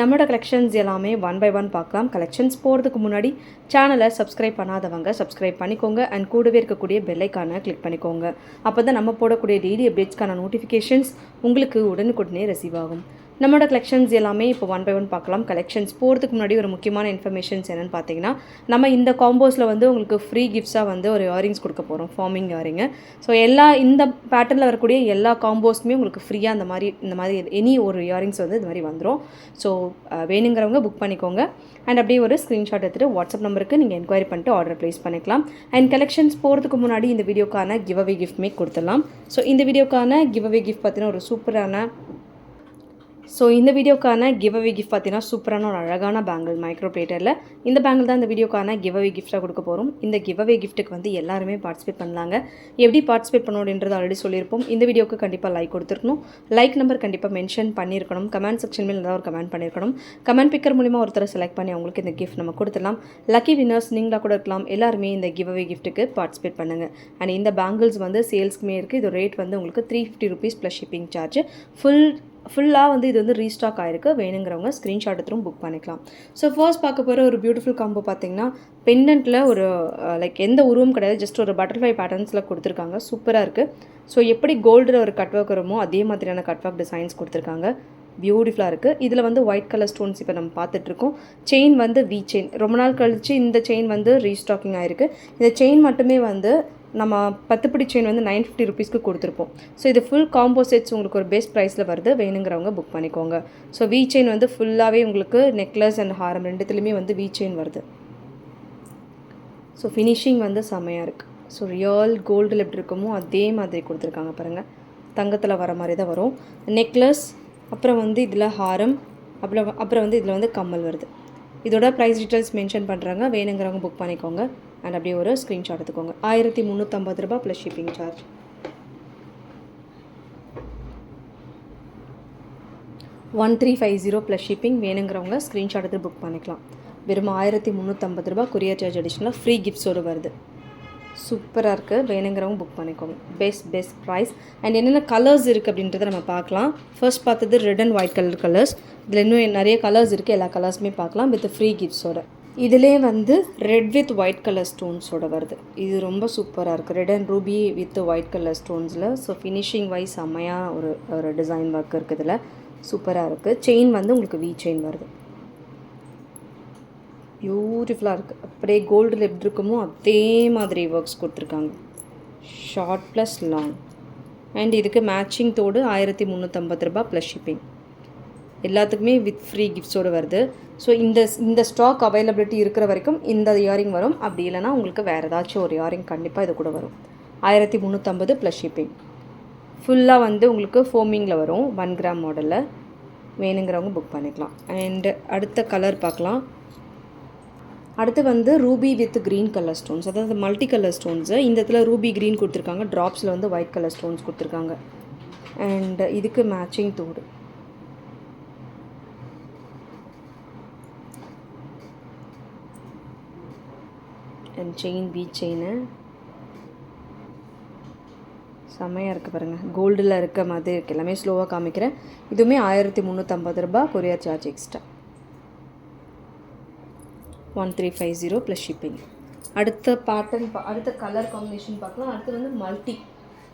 நம்மளோட கலெக்ஷன்ஸ் எல்லாமே one by one பார்க்கலாம். கலெக்ஷன்ஸ் போகிறதுக்கு முன்னாடி சேனலை சப்ஸ்கிரைப் பண்ணாதவங்க சப்ஸ்கிரைப் பண்ணிக்கோங்க. அண்ட் கூடவே இருக்கக்கூடிய பெல்லைக்கான கிளிக் பண்ணிக்கோங்க. அப்போ தான் நம்ம போடக்கூடிய டெய்லி அப்டேட்ஸ்க்கான நோட்டிஃபிகேஷன்ஸ் உங்களுக்கு உடனுக்குடனே ரிசீவ் ஆகும். நம்மளோட கலெக்ஷன்ஸ் எல்லாமே இப்போ ஒன் பை ஒன் பார்க்கலாம். கலெக்ஷன்ஸ் போகிறதுக்கு முன்னாடி ஒரு முக்கியமான இன்ஃபர்மேஷன்ஸ் என்னென்னு பார்த்தீங்கன்னா நம்ம இந்த காம்போஸில் வந்து உங்களுக்கு ஃப்ரீ கிஃப்ட்ஸாக வந்து ஒரு இயரிங்ஸ் கொடுக்க போகிறோம் ஃபார்மிங் இயரிங்கு ஸோ எல்லா இந்த பேட்டர்னில் வரக்கூடிய எல்லா காம்போஸ்க்குமே உங்களுக்கு ஃப்ரீயாக அந்த மாதிரி இந்த மாதிரி எனி ஒரு இயரிங்ஸ் வந்து இது மாதிரி வந்துடும் ஸோ வேணுங்கிறவங்க புக் பண்ணிக்கோங்க. அண்ட் அப்படியே ஒரு ஸ்க்ரீன்ஷாட் எடுத்துகிட்டு வாட்ஸ்அப் நம்பருக்கு நீங்கள் என்கொயரி பண்ணிட்டு ஆர்டர் ப்ளேஸ் பண்ணிக்கலாம். அண்ட் கலெக்ஷன்ஸ் போகிறதுக்கு முன்னாடி இந்த வீடியோக்கான கிவ் அவே கிஃப்ட்மே கொடுத்துடலாம். ஸோ இந்த வீடியோக்கான கிவ் அவே கிஃப்ட் பார்த்தீங்கன்னா ஒரு சூப்பரான ஸோ இந்த வீடியோக்கான கிவ் அவே கிஃப்ட் பார்த்தீங்கன்னா சூப்பரான ஒரு அழகான பேங்கிள் மைக்ரோ பிளேட்டரில் இந்த பேங்கிள் தான் இந்த வீடியோக்கான கிவ் அவே கிஃப்ட்டாக கொடுக்க போகிறோம் இந்த கிவ் அவே கிஃப்ட்டுக்கு வந்து எல்லாருமே பார்ட்டிசிபேட் பண்ணலாங்க. எப்படி பார்ட்டிசிபேட் பண்ணணும் அப்படின்றது ஆல்ரெடி சொல்லியிருப்போம். இந்த வீடியோக்கு கண்டிப்பாக லைக் கொடுத்துருக்கணும். லைக் நம்பர் கண்டிப்பாக மென்ஷன் பண்ணியிருக்கணும். கமெண்ட் செக்ஷன் மேலே ஏதாவது ஒரு கமெண்ட் பண்ணியிருக்கணும். கமெண்ட் பிக்கர் மூலிமா ஒருத்தரை செலக்ட் பண்ணி அவங்களுக்கு இந்த கிஃப்ட் நம்ம கொடுத்துடலாம். லக்கி வின்னர்ஸ் நீங்களாக கூட இருக்கலாம். எல்லாருமே இந்த கிவ் அவே கிஃப்ட்டுக்கு பார்ட்டிசிபேட் பண்ணுங்கள் அண்ட் இந்த பேங்கிள்ஸ் வந்து சேல்ஸ்க்குமே இருக்குது இது ரேட் வந்து உங்களுக்கு three fifty rupees plus shipping charge full ஃபுல்லாக வந்து இது வந்து ரீஸ்டாக் ஆயிருக்கு. வேணுங்கிறவங்க ஸ்க்ரீன்ஷாட் எடுத்துரும் புக் பண்ணிக்கலாம். ஸோ ஃபர்ஸ்ட் பார்க்க போகிற ஒரு பியூட்டிஃபுல் காம்போ பார்த்தீங்கன்னா பெண்டன்ட்டில் ஒரு லைக் எந்த உருவம் கிடையாது. ஜஸ்ட் ஒரு பட்டர்ஃப்ளை பேட்டர்ன்ஸில் கொடுத்துருக்காங்க. சூப்பராக இருக்குது ஸோ எப்படி கோல்டில் ஒரு கட் ஒர்க் வருமோ அதே மாதிரியான கட் ஒர்க் டிசைன்ஸ் கொடுத்துருக்காங்க. பியூட்டிஃபுல்லாக இருக்குது இதில் வந்து ஒயிட் கலர் ஸ்டோன்ஸ் இப்போ நம்ம பார்த்துட்ருக்கோம். செயின் வந்து வி செயின் ரொம்ப நாள் கழித்து இந்த செயின் வந்து ரீஸ்டாக்கிங் ஆகிருக்கு இந்த செயின் மட்டுமே வந்து நம்ம பத்து பிடி செயின் வந்து நைன் ஃபிஃப்டி ருபீஸ்க்கு கொடுத்துருப்போம். ஸோ இது ஃபுல் காம்போ செட்ஸ் உங்களுக்கு ஒரு பெஸ்ட் ப்ரைஸில் வருது. வேணுங்கிறவங்க புக் பண்ணிக்கோங்க. ஸோ வி செயின் வந்து ஃபுல்லாகவே உங்களுக்கு நெக்லஸ் அண்ட் ஹாரம் ரெண்டுத்துலேயுமே வந்து வி செயின் வருது. ஸோ ஃபினிஷிங் வந்து செமையாக இருக்குது ஸோ ரியல் கோல்டில் எப்படி இருக்குமோ அதே மாதிரி கொடுத்துருக்காங்க பாருங்கள் தங்கத்தில் வர மாதிரி தான் வரும். நெக்லஸ் அப்புறம் வந்து இதில் ஹாரம் அப்புறம் அப்புறம் வந்து இதில் வந்து கம்மல் வருது. இதோட ப்ரைஸ் டீட்டெயில்ஸ் மென்ஷன் பண்ணுறாங்க வேணுங்கிறவங்க புக் பண்ணிக்கோங்க. அண்ட் அப்படியே ஒரு ஸ்க்ரீன்ஷாட் எடுத்துக்கோங்க. ஆயிரத்தி முந்நூற்றம்பது ரூபா plus shipping charge one three five zero plus shipping வேணுங்கிறவங்க ஸ்க்ரீன்ஷாட் எடுத்து புக் பண்ணிக்கலாம். வெறும் ஆயிரத்தி முந்நூற்றம்பது ரூபா கொரியர் சார்ஜ் அடிஷ்னலாக ஃப்ரீ கிஃப்ட்ஸோடு வருது. சூப்பராக இருக்குது வேணுங்கிறவங்க புக் பண்ணிக்கோங்க. பெஸ்ட் பெஸ்ட் ப்ரைஸ் அண்ட் என்னென்ன கலர்ஸ் இருக்குது அப்படின்றத நம்ம பார்க்கலாம். ஃபர்ஸ்ட் பார்த்தது red and white colour colours இதில் இன்னும் நிறைய கலர்ஸ் இருக்குது எல்லா கலர்ஸுமே பார்க்கலாம். வித் ஃப்ரீ கிஃப்ட்ஸோட இதிலே வந்து ரெட் வித் ஒயிட் கலர் ஸ்டோன்ஸோட வருது. இது ரொம்ப சூப்பராக இருக்குது red and ruby with white colour ஸ்டோன்ஸில் so finishing wise செம்மையாக ஒரு ஒரு டிசைன் ஒர்க் இருக்குது இதில். சூப்பராக இருக்குது செயின் வந்து உங்களுக்கு வி செயின் வருது. பியூட்டிஃபுல்லாக இருக்குது அப்படியே கோல்டில் எப்படி இருக்குமோ அதே மாதிரி ஒர்க்ஸ் கொடுத்துருக்காங்க. ஷார்ட் ப்ளஸ் லாங் அண்ட் இதுக்கு மேட்சிங் தோடு ஆயிரத்தி முந்நூற்றம்பது ரூபா ப்ளஸ் ஷிப்பிங் எல்லாத்துக்குமே வித் ஃப்ரீ கிஃப்ட்ஸோடு வருது. ஸோ இந்த இந்த ஸ்டாக் அவைலபிலிட்டி இருக்கிற வரைக்கும் இந்த இயரிங் வரும். அப்படி இல்லைனா உங்களுக்கு வேறு ஏதாச்சும் ஒரு இயரிங் கண்டிப்பாக இது கூட வரும். ஆயிரத்தி முந்நூற்றம்பது ப்ளஸ் ஷிப்பிங் ஃபுல்லாக வந்து உங்களுக்கு ஃபோமிங்கில் வரும். ஒன் கிராம் மாடலில் வேணுங்கிறவங்க புக் பண்ணிக்கலாம். அண்டு அடுத்த கலர் பார்க்கலாம். அடுத்து வந்து ruby with green colour stones. அதாவது மல்டி கலர் ஸ்டோன்ஸு. இந்த இடத்துல ரூபி க்ரீன் கொடுத்துருக்காங்க. ட்ராப்ஸில் வந்து ஒயிட் கலர் ஸ்டோன்ஸ் கொடுத்துருக்காங்க. அண்ட் இதுக்கு மேட்சிங் தோடு. And chain beach chain. செம்மையாக இருக்குது பாருங்கள் கோல்டில் இருக்க மாதிரி இருக்குது எல்லாமே ஸ்லோவாக காமிக்கிறேன். இதுவுமே ஆயிரத்தி முந்நூற்றம்பது ரூபா courier charge extra one three five zero plus shipping அடுத்த பேட்டர்ன் பா அடுத்த கலர் காம்பினேஷன் பார்க்கலாம். அடுத்து வந்து மல்டி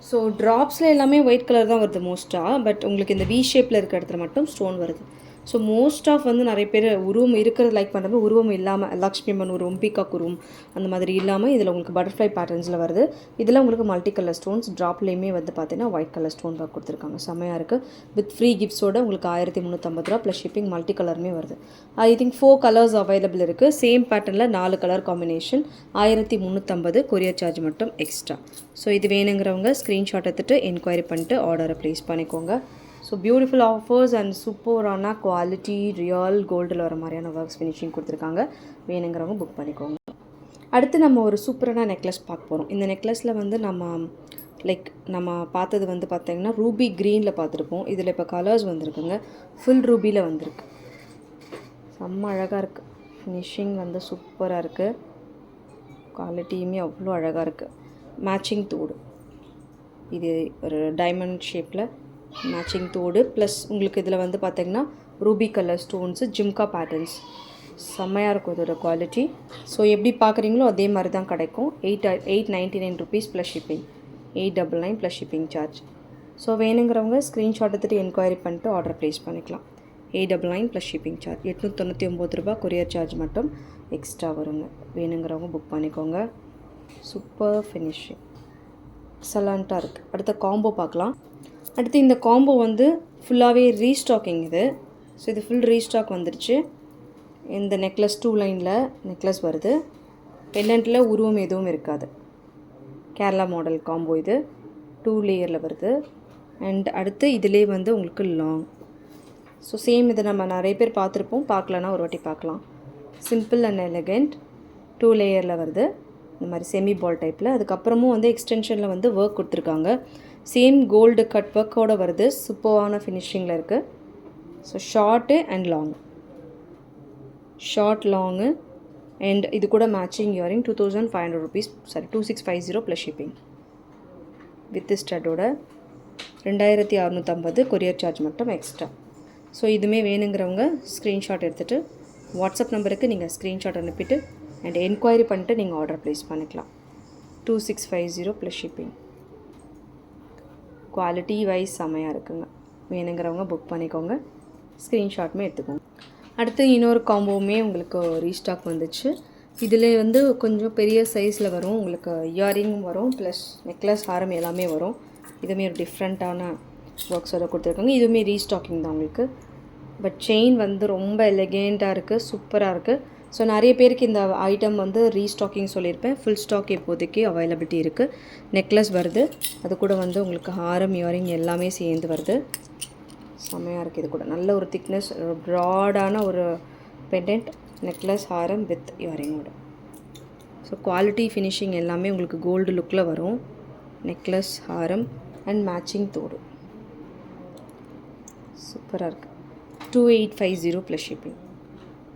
ஸோ ட்ராப்ஸில் எல்லாமே ஒயிட் கலர் தான் வருது மோஸ்ட்டாக பட் உங்களுக்கு இந்த வி ஷேப்பில் இருக்க இடத்துல மட்டும் ஸ்டோன் வருது. ஸோ மோஸ்ட் ஆஃப் வந்து நிறைய பேர் உருவம் இருக்கிறது லைக் பண்ணுறது உருவம் இல்லாமல் லக்ஷ்மி அம்மன் உருவம் பீகாக் உருவம் அந்த மாதிரி இல்லாமல் இதில் உங்களுக்கு பட்டர்ஃப்ளை பேட்டர்ன்ஸில் வருது. இதில் உங்களுக்கு மல்டி கலர் ஸ்டோன்ஸ் ட்ராப்லேயுமே வந்து பார்த்தீங்கன்னா ஒயிட் கலர் ஸ்டோன் ஒர்க் கொடுத்துருக்காங்க. செம்மையாக இருக்குது வித் ஃப்ரீ கிஃப்ட்ஸோட உங்களுக்கு ஆயிரத்தி முந்நூற்றம்பது ரூபா ப்ளஸ் ஷிப்பிங் மல்டி கலருமே வருது I think four colours available இருக்குது சேம் பேட்டர்னில் நாலு கலர் காம்பினேஷன் ஆயிரத்தி முந்நூற்றம்பது கொரியர் சார்ஜ் மட்டும் எக்ஸ்ட்ரா ஸோ இது வேணுங்கிறவங்க ஸ்க்ரீன்ஷாட் எடுத்துகிட்டு என்கொயரி பண்ணிட்டு ஆர்டரை ப்ளேஸ் பண்ணிக்கோங்க. ஸோ பியூட்டிஃபுல் ஆஃபர்ஸ் அண்ட் சூப்பரான குவாலிட்டி ரியல் கோல்டில் வர மாதிரியான ஒர்க்ஸ் ஃபினிஷிங் கொடுத்துருக்காங்க. வேணுங்கிறவங்க புக் பண்ணிக்கோங்க. அடுத்து நம்ம ஒரு சூப்பரான நெக்லஸ் பார்க்க போகிறோம் இந்த நெக்லஸில் வந்து நம்ம லைக் நம்ம பார்த்தது வந்து பார்த்திங்கன்னா ரூபி க்ரீனில் பார்த்துருப்போம். இதில் இப்போ கலர்ஸ் வந்திருக்குங்க. ஃபுல் ரூபியில் வந்திருக்கு. செம்ம அழகாக இருக்குது ஃபினிஷிங் வந்து சூப்பராக இருக்குது குவாலிட்டியுமே அவ்வளோ அழகாக இருக்குது மேட்சிங் தோடு. இது ஒரு டைமண்ட் ஷேப்பில் மேட்சிங் தோடு. ப்ளஸ் உங்களுக்கு இதில் வந்து பார்த்தீங்கன்னா ruby colour stones jhumka patterns செம்மையாக இருக்கும் இதோட குவாலிட்டி ஸோ எப்படி பார்க்குறீங்களோ அதே மாதிரி தான் கிடைக்கும். Eight eight ninety nine rupees plus shipping eight double nine plus shipping charge so வேணுங்கிறவங்க ஸ்க்ரீன்ஷாட் எடுத்துகிட்டு என்கொயரி பண்ணிட்டு ஆர்டர் ப்ளேஸ் பண்ணிக்கலாம். Eight double nine plus shipping charge எட்நூற்றி ஒம்பது ரூபா கொரியர் சார்ஜ் மட்டும் எக்ஸ்ட்ரா வருங்க. வேணுங்கிறவங்க புக் பண்ணிக்கோங்க. சூப்பர் ஃபினிஷிங் எக்ஸலண்ட்டாக இருக்குது அடுத்த காம்போ பார்க்கலாம். அடுத்து இந்த காம்போ வந்து ஃபுல்லாகவே ரீஸ்டாக்கிங் இது. ஸோ இது ஃபுல் ரீஸ்டாக் வந்துருச்சு. இந்த நெக்லஸ் டூ லைனில் நெக்லஸ் வருது. பெண்டன்ட்டில் உருவம் எதுவும் இருக்காது. கேரளா மாடல் காம்போ இது. டூ லேயரில் வருது. அண்ட் அடுத்து இதிலே வந்து உங்களுக்கு லாங் ஸோ சேம் இதை நம்ம நிறைய பேர் பார்த்துருப்போம். பார்க்கலன்னா ஒரு வாட்டி பார்க்கலாம். சிம்பிள் அண்ட் எலகெண்ட் டூ லேயரில் வருது. இந்த மாதிரி செமி பால் டைப்பில் அதுக்கப்புறமும் வந்து எக்ஸ்டென்ஷனில் வந்து ஒர்க் கொடுத்துருக்காங்க. சேம் கோல்டு கட் ஒர்க்கோடு வருது. சூப்பரான ஃபினிஷிங்கில் இருக்குது so short and long short long and இது கூட matching earring two thousand five hundred rupees sorry two six five zero plus shipping with ஸ்டட்டோட ரெண்டாயிரத்தி அறநூற்றம்பது கொரியர் சார்ஜ் மட்டும் எக்ஸ்ட்ரா ஸோ இதுவுமே வேணுங்கிறவங்க ஸ்க்ரீன்ஷாட் எடுத்துகிட்டு வாட்ஸ்அப் நம்பருக்கு நீங்கள் ஸ்க்ரீன்ஷாட் அனுப்பிட்டு அண்ட் என்கொயரி பண்ணிட்டு நீங்கள் ஆர்டர் ப்ளேஸ் பண்ணிக்கலாம். Two six five zero plus shipping quality wise செம்மையாக இருக்குங்க. வேணுங்கிறவங்க புக் பண்ணிக்கோங்க. ஸ்க்ரீன்ஷாட்டுமே எடுத்துக்கோங்க. அடுத்து இன்னொரு காம்போவுமே உங்களுக்கு ரீஸ்டாக் வந்துச்சு. இதில் வந்து கொஞ்சம் பெரிய சைஸில் வரும். உங்களுக்கு இயரிங்கும் வரும் ப்ளஸ் நெக்லஸ் ஹாரம் எல்லாமே வரும். இதுவுமே ஒரு டிஃப்ரெண்ட்டான ஒர்க்ஸோட கொடுத்துருக்காங்க. இதுவுமே ரீஸ்டாக்கிங் தான் உங்களுக்கு. பட் செயின் வந்து ரொம்ப எலிகேண்ட்டாக இருக்குது சூப்பராக இருக்குது ஸோ நிறைய பேருக்கு இந்த ஐட்டம் வந்து ரீஸ்டாக்கிங் சொல்லியிருப்பேன். ஃபுல் ஸ்டாக் இப்போதைக்கு அவைலபிலிட்டி இருக்குது நெக்லஸ் வருது. அது கூட வந்து உங்களுக்கு ஹாரம் இயரிங் எல்லாமே சேர்ந்து வருது. செம்மையாக இருக்குது இது கூட. நல்ல ஒரு திக்னஸ் ப்ராடான ஒரு பெண்டன்ட் நெக்லஸ் ஹாரம் வித் இயரிங்கோட ஸோ குவாலிட்டி ஃபினிஷிங் எல்லாமே உங்களுக்கு கோல்டு லுக்கில் வரும். நெக்லஸ் ஹாரம் அண்ட் மேட்சிங் தோடு. சூப்பராக இருக்குது two eight five zero plus shipping